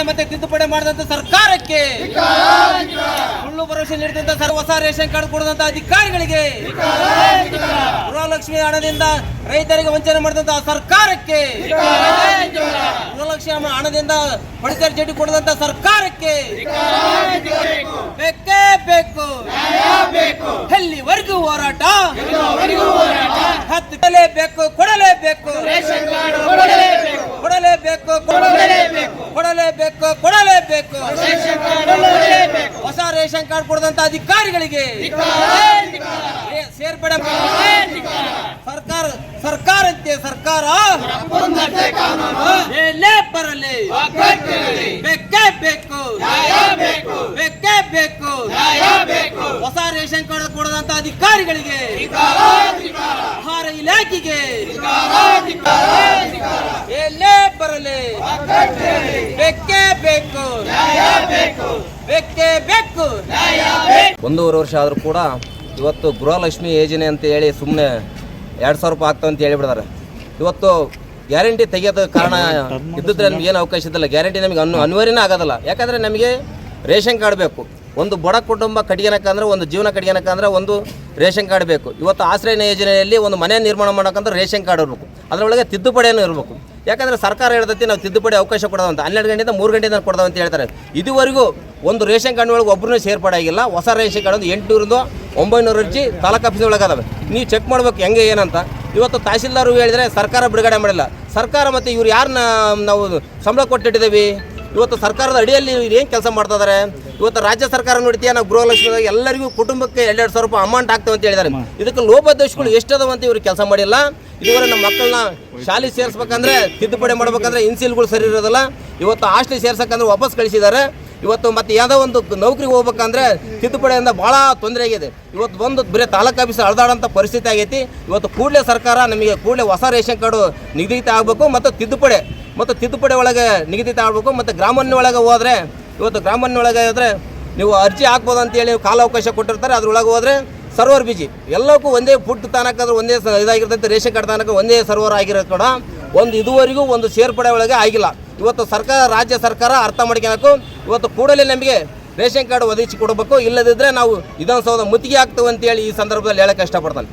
ಸೇರ್ಪಡೆ ಮತ್ತೆ ತಿದ್ದುಪಡಿ ಮಾಡಿದಂತ ಸರ್ಕಾರಕ್ಕೆ ಸುಳ್ಳು ಭರವಸೆ ನೀಡಿದಂತ ಸರ್ ಹೊಸ ರೇಷನ್ ಕಾರ್ಡ್ ಕೊಡದಂತ ಅಧಿಕಾರಿಗಳಿಗೆ ಗೃಹಲಕ್ಷ್ಮಿ ಹಣದಿಂದ ರೈತರಿಗೆ ವಂಚನೆ ಮಾಡಿದಂತ ಸರ್ಕಾರಕ್ಕೆ ಗೃಹಲಕ್ಷ್ಮಿ ಹಣದಿಂದ ಪಡಿತರ ಚೀಟಿ ಕೊಡದಂತ ಸರ್ಕಾರಕ್ಕೆ ಬೇಕೇ ಬೇಕು. ಎಲ್ಲಿವರೆಗೂ ಹೋರಾಟ? ಹತ್ತಲೇಬೇಕು ಕೊಡಲೇಬೇಕು ಕೊಡಲೇಬೇಕು. ಕೊಡಲೇಬೇಕು ಕೊಡಲೇಬೇಕು. ಕೊಡಲೇಬೇಕು ಕೊಡಲೇಬೇಕು. ಹೊಸ ರೇಷನ್ ಕಾರ್ಡ್ ಕೊಡದಂತ ಅಧಿಕಾರಿಗಳಿಗೆ. ಸೇರ್ಪಡೆ ಸರ್ಕಾರ ಸರ್ಕಾರ. ಅಂತೆ ಸರ್ಕಾರ ಬರಲಿ. ಬೇಕೇ ಬೇಕು. ಬೇಕೇ. ಬೇಕು ಹೊಸ ರೇಷನ್ ಕಾರ್ಡ್ ಕೊಡದಂತ ಅಧಿಕಾರಿಗಳಿಗೆ. ಆಹಾರ ಇಲಾಖೆಗೆ. ಬರಲಿ. ಬೇಕೇ. ಬೇಕು ಬೇಕೇ. ಒಂದೂವರೆ ವರ್ಷ ಆದರೂ ಕೂಡ ಇವತ್ತು ಗೃಹಲಕ್ಷ್ಮಿ ಯೋಜನೆ ಅಂತ ಹೇಳಿ ಸುಮ್ಮನೆ ಎರಡು ಸಾವಿರ ರೂಪಾಯಿ ಆಗ್ತಾವ ಅಂತ ಹೇಳಿಬಿಡ್ತಾರೆ. ಇವತ್ತು ಗ್ಯಾರಂಟಿ ತೆಗೆಯೋದ ಕಾರಣ ಇದ್ದಿದ್ರೆ ನಮ್ಗೆ ಏನು ಅವಕಾಶ ಇದ್ದಿಲ್ಲ. ಗ್ಯಾರಂಟಿ ನಮಗೆ ಅನು ಅನಿವಾರ್ಯನೇ ಆಗೋದಿಲ್ಲ. ಯಾಕಂದರೆ ನಮಗೆ ರೇಷನ್ ಕಾರ್ಡ್ ಬೇಕು. ಒಂದು ಬಡ ಕುಟುಂಬ ಕಟ್ಗೆನಕ್ಕಂದ್ರೆ ಒಂದು ಜೀವನ ಕಟ್ಗೆನಕ್ಕಂದ್ರೆ ಒಂದು ರೇಷನ್ ಕಾರ್ಡ್ ಬೇಕು. ಇವತ್ತು ಆಶ್ರಯ ಯೋಜನೆಯಲ್ಲಿ ಒಂದು ಮನೆ ನಿರ್ಮಾಣ ಮಾಡೋಕ್ಕಂದ್ರೆ ರೇಷನ್ ಕಾರ್ಡ್ ಇರಬೇಕು. ಅದರೊಳಗೆ ತಿದ್ದುಪಡಿಯನ್ನು ಇರಬೇಕು. ಯಾಕಂದರೆ ಸರ್ಕಾರ ಹೇಳ್ತೈತಿ ನಾವು ತಿದ್ದುಪಡಿ ಅವಕಾಶ ಕೊಡೋದಂತ. ಹನ್ನೆರಡು ಗಂಟೆಯಿಂದ ಮೂರು ಗಂಟೆಯಿಂದ ಅಂತ ಹೇಳ್ತಾರೆ. ಇದುವರೆಗೂ ಒಂದು ರೇಷನ್ ಕಾರ್ಡ್ ಒಳಗೆ ಒಬ್ಬರೂ ಸೇರ್ಪಡೆ ಆಗಿಲ್ಲ. ಹೊಸ ರೇಷನ್ ಕಾರ್ಡ್ ಒಂದು ಎಂಟುನೂರಿಂದ ಒಂಬೈನೂರು ಅರ್ಜಿ ತಾಲೂಕು ಆಫೀಸ್ ಒಳಗಾದವೆ ನೀವು ಚೆಕ್ ಮಾಡ್ಬೇಕು ಹೆಂಗೆ ಏನಂತ. ಇವತ್ತು ತಹಸೀಲ್ದಾರು ಹೇಳಿದರೆ ಸರ್ಕಾರ ಬಿಡುಗಡೆ ಮಾಡಿಲ್ಲ. ಸರ್ಕಾರ ಮತ್ತು ಇವ್ರು ಯಾರನ್ನ ನಾವು ಸಂಬಳ ಕೊಟ್ಟಿಟ್ಟಿದ್ದೀವಿ? ಇವತ್ತು ಸರ್ಕಾರದ ಅಡಿಯಲ್ಲಿ ಇವ್ರು ಏನು ಕೆಲಸ ಮಾಡ್ತಾ ಇದ್ದಾರೆ ಇವತ್ತು ರಾಜ್ಯ ಸರ್ಕಾರ ನೋಡ್ತೀಯ ನಾವು ಗೃಹಲಕ್ಷ್ಮಿ ಎಲ್ಲರಿಗೂ ಕುಟುಂಬಕ್ಕೆ ಎರಡೆರಡು ಸಾವಿರ ರೂಪಾಯಿ ಅಮೌಂಟ್ ಆಗ್ತವೆ ಅಂತ ಹೇಳಿದ್ದಾರೆ. ಇದಕ್ಕೆ ಲೋಪದೋಷಗಳು ಎಷ್ಟದವ ಅಂತ ಇವ್ರು ಕೆಲಸ ಮಾಡಿಲ್ಲ. ಇದುವರೆ ನಮ್ಮ ಮಕ್ಕಳನ್ನ ಶಾಲೆ ಸೇರಿಸ್ಬೇಕಂದ್ರೆ ತಿದ್ದುಪಡಿ ಮಾಡ್ಬೇಕಂದ್ರೆ ಇನ್ಸಿಲ್ಗಳು ಸರಿ ಇರೋದಿಲ್ಲ. ಇವತ್ತು ಹಾಸ್ಟೆಲ್ ಸೇರ್ಸಕ್ಕಂದ್ರೆ ವಾಪಸ್ ಕಳಿಸಿದ್ದಾರೆ. ಇವತ್ತು ಮತ್ತೆ ಯಾವುದೋ ಒಂದು ನೌಕರಿಗೆ ಹೋಗ್ಬೇಕಂದ್ರೆ ತಿದ್ದುಪಡಿಯಿಂದ ಭಾಳ ತೊಂದರೆ ಆಗಿದೆ. ಇವತ್ತು ಬಂದು ಬರೀ ತಾಲೂಕು ಆಫೀಸ್ ಅಳ್ದಾಡೋಂಥ ಪರಿಸ್ಥಿತಿ ಆಗೈತಿ. ಇವತ್ತು ಕೂಡಲೇ ಸರ್ಕಾರ ನಮಗೆ ಕೂಡಲೇ ಹೊಸ ರೇಷನ್ ಕಾರ್ಡು ನಿಗದಿತ ಆಗಬೇಕು ಮತ್ತು ತಿದ್ದುಪಡಿ ಮತ್ತು ತಿದ್ದುಪಡಿ ಒಳಗೆ ನಿಗದಿತ ಆಗಬೇಕು ಮತ್ತು ಗ್ರಾಮನ್ನ ಒಳಗೆ ಹೋದರೆ, ಇವತ್ತು ಗ್ರಾಮನ್ನ ಒಳಗೆ ಹೋದರೆ ನೀವು ಅರ್ಜಿ ಹಾಕ್ಬೋದು ಅಂತೇಳಿ ಕಾಲಾವಕಾಶ ಕೊಟ್ಟಿರ್ತಾರೆ, ಅದ್ರೊಳಗೆ ಹೋದರೆ ಸರ್ವರ್ ಬಿಜಿ ಎಲ್ಲಕ್ಕೂ ಒಂದೇ ಫುಡ್ ತಾನಕ್ಕಾದ್ರೆ ಒಂದೇ ಇದಾಗಿರ್ತೈತೆ, ರೇಷನ್ ಕಾರ್ಡ್ ತಾನಕ್ಕೆ ಒಂದೇ ಸರ್ವರ್ ಆಗಿರೋ ಕೂಡ ಒಂದು ಇದುವರೆಗೂ ಒಂದು ಸೇರ್ಪಡೆ ಒಳಗೆ ಆಗಿಲ್ಲ. ಇವತ್ತು ಸರ್ಕಾರ, ರಾಜ್ಯ ಸರ್ಕಾರ ಅರ್ಥ ಮಾಡ್ಕೋಬೇಕು ಇವತ್ತು ಕೂಡಲೇ ನಮಗೆ ರೇಷನ್ ಕಾರ್ಡ್ ಒದಗಿಸಿ ಕೊಡಬೇಕು. ಇಲ್ಲದಿದ್ದರೆ ನಾವು ವಿಧಾನಸೌಧ ಮುತ್ತಿಗೆ ಆಗ್ತವೆ ಅಂತೇಳಿ ಈ ಸಂದರ್ಭದಲ್ಲಿ ಹೇಳಕ್ಕೆ ಇಷ್ಟಪಡ್ತಾನೆ.